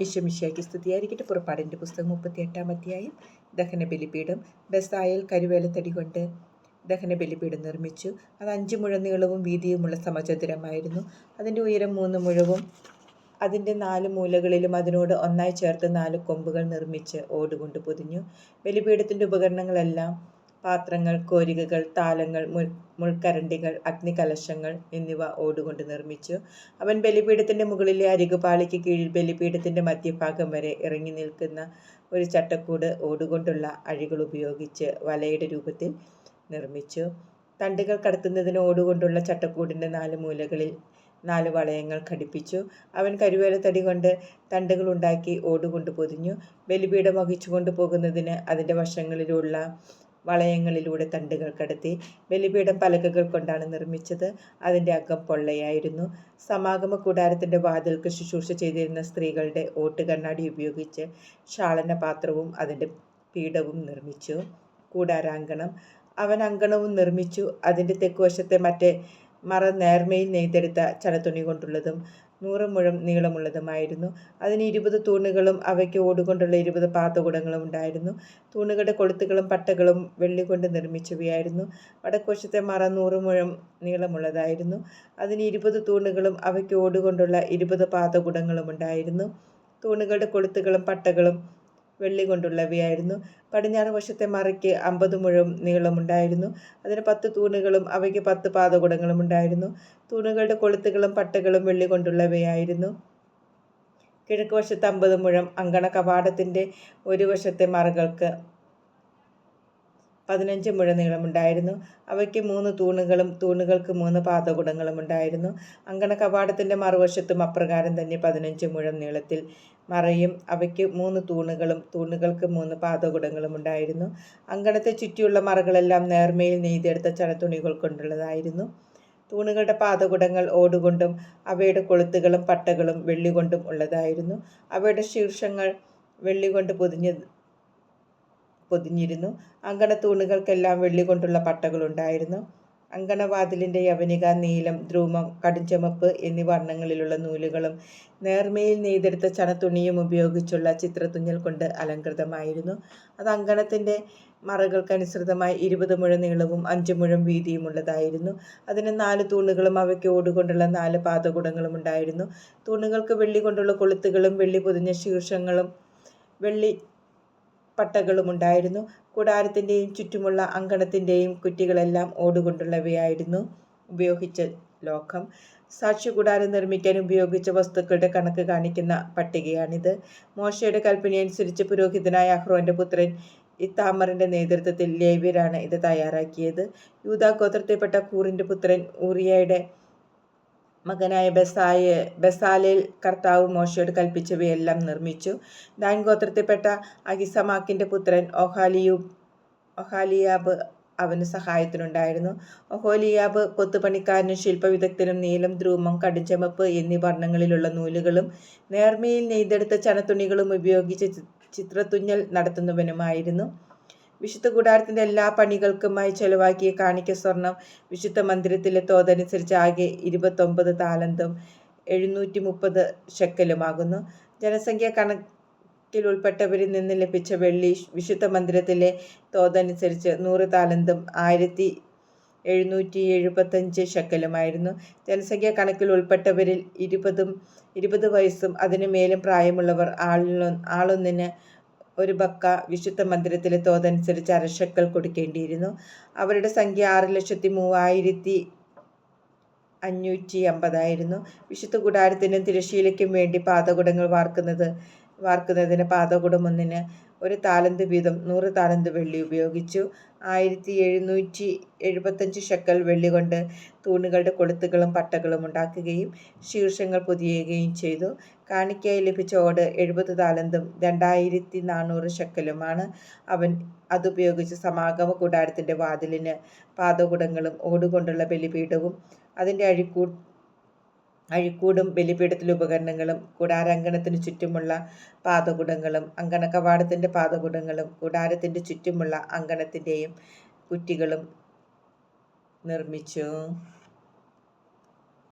ഈശ്വമിശിയാക്കി സ്തുതിയായിരിക്കട്ടെ. പുറപ്പാടിന്റെ പുസ്തകം മുപ്പത്തിയെട്ടാം അധ്യായം. ദഹന ബലിപീഠം ബസായൽ കരുവേലത്തടി കൊണ്ട് ദഹന ബലിപീഠം നിർമ്മിച്ചു. അത് അഞ്ച് മുഴ നീളവും വീതിയുമുള്ള സമചതുരമായിരുന്നു. അതിന്റെ ഉയരം മൂന്ന് മുഴവും അതിന്റെ നാല് മൂലകളിലും അതിനോട് ഒന്നായി ചേർത്ത് നാല് കൊമ്പുകൾ നിർമ്മിച്ച് ഓടുകൊണ്ട് പൊതിഞ്ഞു. ബലിപീഠത്തിന്റെ ഉപകരണങ്ങളെല്ലാം പാത്രങ്ങൾ കോരികകൾ താലങ്ങൾ മുൾ മുൾക്കരണ്ടികൾ അഗ്നികലശങ്ങൾ എന്നിവ ഓടുകൊണ്ട് നിർമ്മിച്ചു. അവൻ ബലിപീഠത്തിന്റെ മുകളിലെ അരികുപാളിക്ക് കീഴിൽ ബലിപീഠത്തിന്റെ മധ്യഭാഗം വരെ ഇറങ്ങി നിൽക്കുന്ന ഒരു ചട്ടക്കൂട് ഓടുകൊണ്ടുള്ള അഴികൾ ഉപയോഗിച്ച് വലയുടെ രൂപത്തിൽ നിർമ്മിച്ചു. തണ്ടുകൾ കടത്തുന്നതിന് ഓടുകൊണ്ടുള്ള ചട്ടക്കൂടിന്റെ നാല് മൂലകളിൽ നാല് വളയങ്ങൾ ഘടിപ്പിച്ചു. അവൻ കരുവേലത്തടി കൊണ്ട് തണ്ടുകൾ ഉണ്ടാക്കി ഓടുകൊണ്ട് പൊതിഞ്ഞു. ബലിപീഠം വഹിച്ചുകൊണ്ട് പോകുന്നതിന് അതിന്റെ വശങ്ങളിലുള്ള വളയങ്ങളിലൂടെ തണ്ടുകൾ കടത്തി ബലിപീഠം പലകകൾ കൊണ്ടാണ് നിർമ്മിച്ചത്. അതിന്റെ അകം പൊള്ളയായിരുന്നു. സമാഗമ കൂടാരത്തിന്റെ വാതിൽക്ക് ശുശ്രൂഷ ചെയ്തിരുന്ന സ്ത്രീകളുടെ ഓട്ട് കണ്ണാടി ഉപയോഗിച്ച് ഷാളന പാത്രവും അതിന്റെ പീഠവും നിർമ്മിച്ചു. കൂടാരാങ്കണം. അവൻ അങ്കണവും നിർമ്മിച്ചു. അതിന്റെ തെക്കുവശത്തെ മറ്റേ മറ നേർമയിൽ നെയ്തെടുത്ത ചണത്തുണി കൊണ്ടുള്ളതും നൂറ് മുഴം നീളമുള്ളതുമായിരുന്നു. അതിന് ഇരുപത് തൂണുകളും അവയ്ക്ക് ഓടുകൊണ്ടുള്ള ഇരുപത് പാതകുടങ്ങളും ഉണ്ടായിരുന്നു. തൂണുകളുടെ കൊളുത്തുകളും പട്ടകളും വെള്ളി കൊണ്ട് നിർമ്മിച്ചവയായിരുന്നു. വടക്കോശത്തെ മറ നൂറ് മുഴം നീളമുള്ളതായിരുന്നു. അതിന് ഇരുപത് തൂണുകളും അവയ്ക്ക് ഓടുകൊണ്ടുള്ള ഇരുപത് പാതകുടങ്ങളും ഉണ്ടായിരുന്നു തൂണുകളുടെ കൊളുത്തുകളും പട്ടകളും വെള്ളി കൊണ്ടുള്ളവയായിരുന്നു. പടിഞ്ഞാറ് വശത്തെ മറയ്ക്ക് അമ്പത് മുഴം നീളമുണ്ടായിരുന്നു അതിന് പത്ത് തൂണുകളും അവയ്ക്ക് പത്ത് പാതകുടങ്ങളും ഉണ്ടായിരുന്നു. തൂണുകളുടെ കൊളുത്തുകളും പട്ടകളും വെള്ളി കൊണ്ടുള്ളവയായിരുന്നു. കിഴക്ക് വശത്ത് അമ്പത് മുഴം അങ്കണ കവാടത്തിന്റെ ഒരു വശത്തെ മറകൾക്ക് പതിനഞ്ച് മുഴ നീളമുണ്ടായിരുന്നു. അവയ്ക്ക് മൂന്ന് തൂണുകളും തൂണുകൾക്ക് മൂന്ന് പാതകുടങ്ങളും ഉണ്ടായിരുന്നു. അങ്കണ കവാടത്തിന്റെ മറുവശത്തും അപ്രകാരം തന്നെ പതിനഞ്ച് മുഴം നീളത്തിൽ മറയും. അവയ്ക്ക് മൂന്ന് തൂണുകളും തൂണുകൾക്ക് മൂന്ന് പാതകുടങ്ങളും ഉണ്ടായിരുന്നു. അങ്കണത്തെ ചുറ്റിയുള്ള മറകളെല്ലാം നേർമയിൽ നെയ്തെടുത്ത ചണത്തുണികൾ കൊണ്ടുള്ളതായിരുന്നു. തൂണുകളുടെ പാതകുടങ്ങൾ ഓടുകൊണ്ടും അവയുടെ കൊളുത്തുകളും പട്ടകളും വെള്ളികൊണ്ടും ഉള്ളതായിരുന്നു. അവയുടെ ശീർഷങ്ങൾ വെള്ളികൊണ്ട് പൊതിഞ്ഞ് പൊതിഞ്ഞിരുന്നു. അങ്കണ തൂണുകൾക്കെല്ലാം വെള്ളി കൊണ്ടുള്ള പട്ടകളുണ്ടായിരുന്നു. അങ്കണവാതിലിന്റെ യവനിക നീലം ധ്രുവം കടുംചുമപ്പ് എന്നീ വർണങ്ങളിലുള്ള നൂലുകളും നേർമയിൽ നെയ്തെടുത്ത ചണത്തുണിയും ഉപയോഗിച്ചുള്ള ചിത്രത്തുന്നൽ കൊണ്ട് അലങ്കൃതമായിരുന്നു അത് അങ്കണത്തിന്റെ മറകൾക്കനുസൃതമായി ഇരുപത് മുഴ നീളവും അഞ്ച് മുഴം വീതിയും ഉള്ളതായിരുന്നു അതിന് നാല് തൂണുകളും അവയ്ക്ക് ഓടുകൊണ്ടുള്ള നാല് പാതകുടങ്ങളും ഉണ്ടായിരുന്നു. തൂണുകൾക്ക് വെള്ളി കൊണ്ടുള്ള കൊളുത്തുകളും വെള്ളി പൊതിഞ്ഞ ശീർഷങ്ങളും വെള്ളി പട്ടകളും ഉണ്ടായിരുന്നു. കൂടാരത്തിന്റെയും ചുറ്റുമുള്ള അങ്കണത്തിന്റെയും കുറ്റികളെല്ലാം ഓടുകൊണ്ടുള്ളവയായിരുന്നു ഉപയോഗിച്ച ലോകം സാക്ഷ്യകൂടാരം നിർമ്മിക്കാൻ ഉപയോഗിച്ച വസ്തുക്കളുടെ കണക്ക് കാണിക്കുന്ന പട്ടികയാണിത്. മോശയുടെ കൽപ്പനയനുസരിച്ച് പുരോഹിതനായ അഹ്റോന്റെ പുത്രൻ ഇത്താമറിന്റെ നേതൃത്വത്തിൽ ലേവ്യരാണ് ഇത് തയ്യാറാക്കിയത്. യൂതാ ഗോത്രത്തിൽപ്പെട്ട കൂറിന്റെ പുത്രൻ ഊറിയയുടെ മകനായ ബസായ ബസാലിൽ കർത്താവ് മോശയോട് കൽപ്പിച്ചവയെല്ലാം നിർമ്മിച്ചു. ദാൻ ഗോത്രത്തിൽപ്പെട്ട അഹിസമാക്കിന്റെ പുത്രൻ ഒഹാലിയു ഒഹാലിയാബ് അവന് സഹായത്തിനുണ്ടായിരുന്നു. ഒഹോലിയാബ് കൊത്തുപണിക്കാരനും ശില്പവിദഗ്ധനും നീലം ധ്രൂമം കടുംചമപ്പ് എന്നീ വർണങ്ങളിലുള്ള നൂലുകളും നേർമയിൽ നെയ്തെടുത്ത ചണത്തുണികളും ഉപയോഗിച്ച് ചിത്രത്തുന്നൽ നടത്തുന്നവനുമായിരുന്നു. വിശുദ്ധ കൂടാരത്തിന്റെ എല്ലാ പണികൾക്കുമായി ചെലവാക്കിയ കാണിക്ക സ്വർണം വിശുദ്ധ മന്ദിരത്തിലെ തോതനുസരിച്ച് ആകെ ഇരുപത്തൊമ്പത് താലന്തും എഴുന്നൂറ്റി മുപ്പത് ശക്കലുമാകുന്നു ജനസംഖ്യ കണക്കിൽ ഉൾപ്പെട്ടവരിൽ നിന്ന് ലഭിച്ച വെള്ളി വിശുദ്ധ മന്ദിരത്തിലെ തോതനുസരിച്ച് നൂറ് താലന്തും ആയിരത്തി എഴുന്നൂറ്റി എഴുപത്തഞ്ച് ശക്കലുമായിരുന്നു ജനസംഖ്യ കണക്കിൽ ഉൾപ്പെട്ടവരിൽ ഇരുപതും ഇരുപത് വയസ്സും അതിനു മേലും പ്രായമുള്ളവർ ആളിലൊ ആളൊന്നിന് ഒരു ബക്ക വിശുദ്ധ മന്ദിരത്തിലെ തോതനുസരിച്ച് അരശക്കൽ കൊടുക്കേണ്ടിയിരുന്നു. അവരുടെ സംഖ്യ ആറ് ലക്ഷത്തി മൂവായിരത്തി അഞ്ഞൂറ്റി അമ്പതായിരുന്നു. വിശുദ്ധ കൂടാരത്തിനും തിരശീലയ്ക്കും വേണ്ടി പാതകുടങ്ങൾ വാർക്കുന്നത് വാർക്കുന്നതിന് പാതകുടം ഒന്നിന് ഒരു താലന്ത് വീതം നൂറ് താലന്ത് വെള്ളി ഉപയോഗിച്ചു. ആയിരത്തി എഴുന്നൂറ്റി എഴുപത്തഞ്ച് ഷെക്കൽ വെള്ളി കൊണ്ട് തൂണുകളുടെ കൊളുത്തുകളും പട്ടകളും ഉണ്ടാക്കുകയും ശീർഷങ്ങൾ പൊതിയുകയും ചെയ്തു. കാണിക്കായി ലഭിച്ച ഓട് എഴുപത് താലന്തും രണ്ടായിരത്തി നാനൂറ് ഷെക്കലുമാണ്. അവൻ അതുപയോഗിച്ച് സമാഗമ കൂടാരത്തിന്റെ വാതിലിന് പാതകുടങ്ങളും ഓടുകൊണ്ടുള്ള ബലിപീഠവും അതിന്റെ അഴിക്കൂ അഴിക്കൂടും ബലിപീഠത്തിൽ ഉപകരണങ്ങളും കൂടാരാങ്കണത്തിന് ചുറ്റുമുള്ള പാതകുടങ്ങളും അങ്കണ കവാടത്തിന്റെ പാതകുടങ്ങളും കൂടാരത്തിന്റെ ചുറ്റുമുള്ള അങ്കണത്തിന്റെയും കുറ്റികളും നിർമ്മിച്ചു.